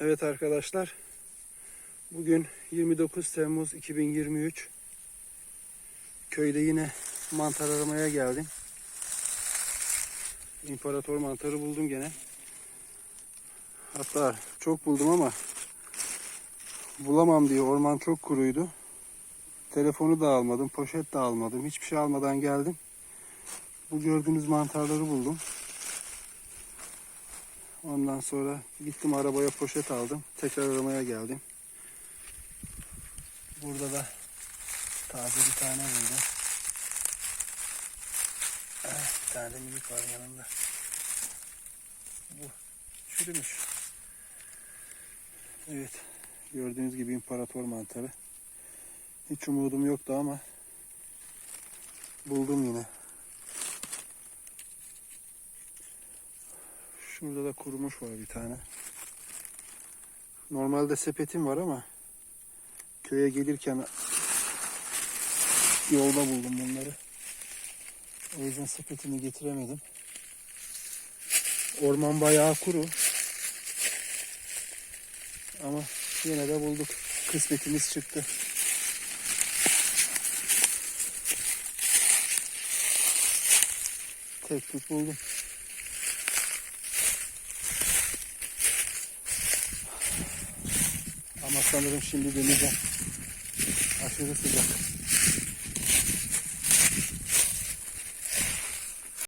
Evet arkadaşlar. Bugün 29 Temmuz 2023. Köyde yine mantar aramaya geldim. İmparator mantarı buldum gene. Hatta çok buldum ama bulamam diye orman çok kuruydu. Telefonu da almadım, poşet de almadım. Hiçbir şey almadan geldim. Bu gördüğünüz mantarları buldum. Ondan sonra gittim arabaya poşet aldım. Tekrar aramaya geldim. Burada da taze bir tane buldum. Ah, Bir tane de minik var yanında. Bu çürümüş. Evet. Gördüğünüz gibi imparator mantarı. Hiç umudum yoktu ama buldum yine. Şurada da kurumuş var bir tane. Normalde sepetim var ama köye gelirken yolda buldum bunları. O yüzden sepetimi getiremedim. Orman bayağı kuru. Ama yine de bulduk. Kısmetimiz çıktı. Tek tük buldum. Ama sanırım şimdi deneyeceğim. Aşırı sıcak.